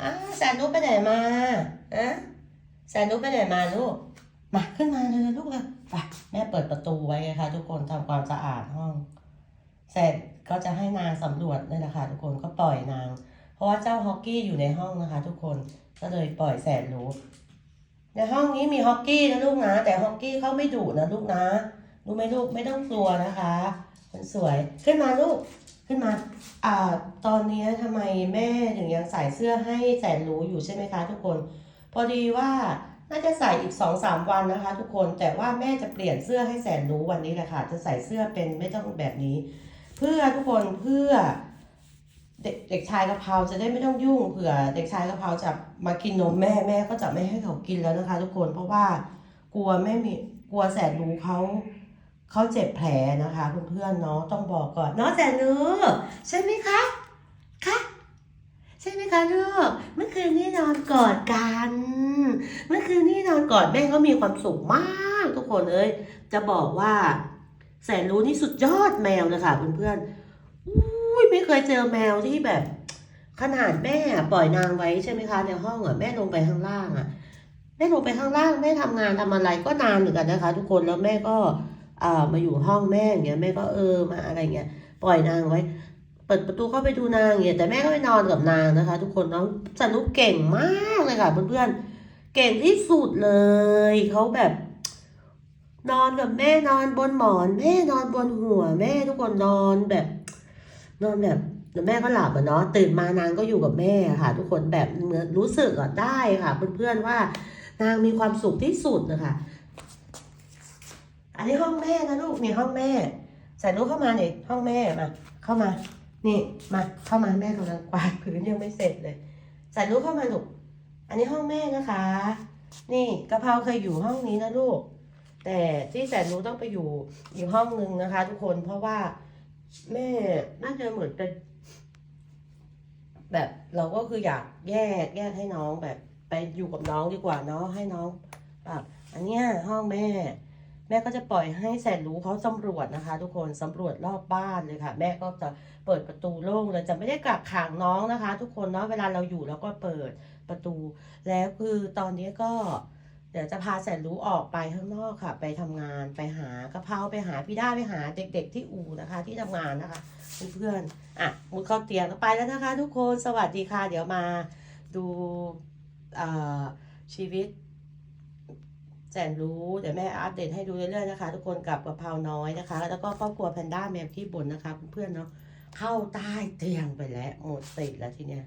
อ้าวแสนรู้ไปไหนมาอะแสนรู้ไปไหนมาลูก มาขึ้นมาเลยลูกเลยไปแม่เปิดประตูไว้ไงคะทุกคนทำความสะอาดห้อง เสร็จก็จะให้นางสำรวจนี่แหละค่ะทุกคนก็ปล่อยนาง เพราะว่าเจ้าฮอกกี้อยู่ในห้องนะคะ ทุกคนก็เลยปล่อยแสนรู้ในห้องนี้มีฮอกกี้นะลูกนะ แต่ฮอกกี้เขาไม่ดุนะลูกนะรู้ไหมลูกไม่ต้องกลัวนะคะคนสวยขึ้นมาลูก ขึ้นมาอ่าตอนนี้ทำไมแม่ถึงยังใส่เสื้อให้แสนรู้อยู่ใช่ไหมคะ ทุกคน พอดีว่าน่าจะใส่อีกสองสามวันนะคะ ทุกคนแต่ว่าแม่จะเปลี่ยนเสื้อให้แสนรู้วันนี้แหละค่ะ จะใส่เสื้อเป็นไม่ต้องแบบนี้ เพื่อทุกคนเพื่อเด็กเด็กชายกะเพราจะได้ไม่ต้องยุ่งเผื่อ เด็กชายกะเพราจะมากินนมแม่แม่ก็จะไม่ให้เขากินแล้วนะคะ ทุกคนเพราะว่ากลัวแม่มีกลัวแสนรู้เขา เขาเจ็บแผลนะคะเพื่อนๆเนาะต้องบอกก่อนเนาะแสนรู้ใช่ไหมคะคะใช่ไหมคะลูกเมื่อคืนนี้นอนกอดกัน เมื่อคืนนี้นอนกอดแม่ก็มีความสุขมากทุกคนเอ้ยจะบอกว่าแสนรู้นี่สุดยอดแมวเลยค่ะเพื่อนๆอุ้ยไม่เคยเจอแมวที่แบบ ขนาดแม่ปล่อยนางไว้ใช่ไหมคะในห้องอะแม่ลงไปข้างล่างอะแม่ลงไปข้างล่างแม่ทำงานทำอะไรก็นานเหมือนกันนะคะ ทุกคนแล้วแม่ก็ อ่ามาอยู่ห้องแม่อย่างเงี้ยแม่ก็เออมาอะไรเงี้ยปล่อยนางไว้ เปิดประตูเข้าไปดูนางเงี้ยแต่แม่ก็ไปนอนกับนางนะคะ ทุกคนน้องสนุกเก่งมากเลยค่ะเพื่อนๆเก่งที่สุดเลยเขาแบบ นอนกับแม่นอนบนหมอนแม่นอนบนหัว แม่ทุกคนนอนแบบ นอนแบบแล้วแม่ก็หลับอะเนาะตื่นมานางก็อยู่กับแม่ค่ะ ทุกคนแบบเหมือนรู้สึกอะได้ค่ะ เพื่อนๆว่านางมีความสุขที่สุดนะคะ อันนี้ห้องแม่นะลูกนี่ห้องแม่ ใส่ลูกเข้ามาหน่อยห้องแม่มาเข้ามา นี่มาเข้ามาแม่กำลังกวาดพื้นยังไม่เสร็จเลย ใส่ลูกเข้ามาลูกอันนี้ห้องแม่นะคะ นี่กะเพราเคยอยู่ห้องนี้นะลูก แต่ที่แสนรู้ต้องไปอยู่อีกห้องนึงนะคะ ทุกคนเพราะว่าแม่น่าจะเหมือนเป็นแบบเราก็คืออยากแยกแยกให้น้องแบบไปอยู่กับน้องดีกว่าเนาะให้น้องแบบอันเนี้ยห้องแม่ ม่ก็จะปล่อยให้แสนรู้เขาสำรวจนะคะ ทุกคนสำรวจรอบบ้านเลยค่ะ แม่ก็จะเปิดประตูโล่งเลยจะไม่ได้กักขังน้องนะคะ ทุกคนเนาะเวลาเราอยู่เราก็เปิดประตู แล้วคือตอนนี้ก็ เดี๋ยวจะพาแสนรู้ออกไปข้างนอกค่ะ ไปทำงานไปหากะเพราไปหาพี่ด้าไปหาเด็ก ๆ ที่อู่นะคะ ที่ทำงานนะคะเพื่อนๆอะมุดเข้าเตียงไปแล้วนะคะ ทุกคนสวัสดีค่ะ เดี๋ยวมาดูชีวิต แสนรู้เดี๋ยวแม่อัปเดตให้ดูเรื่อยๆนะคะ ทุกคนกับกะเพราน้อยนะคะ แล้วก็ครอบครัวแพนด้าแมวที่บนนะคะเพื่อนๆเนาะเข้าใต้เตียงไปแล้วหมดสติแล้วทีเนี้ย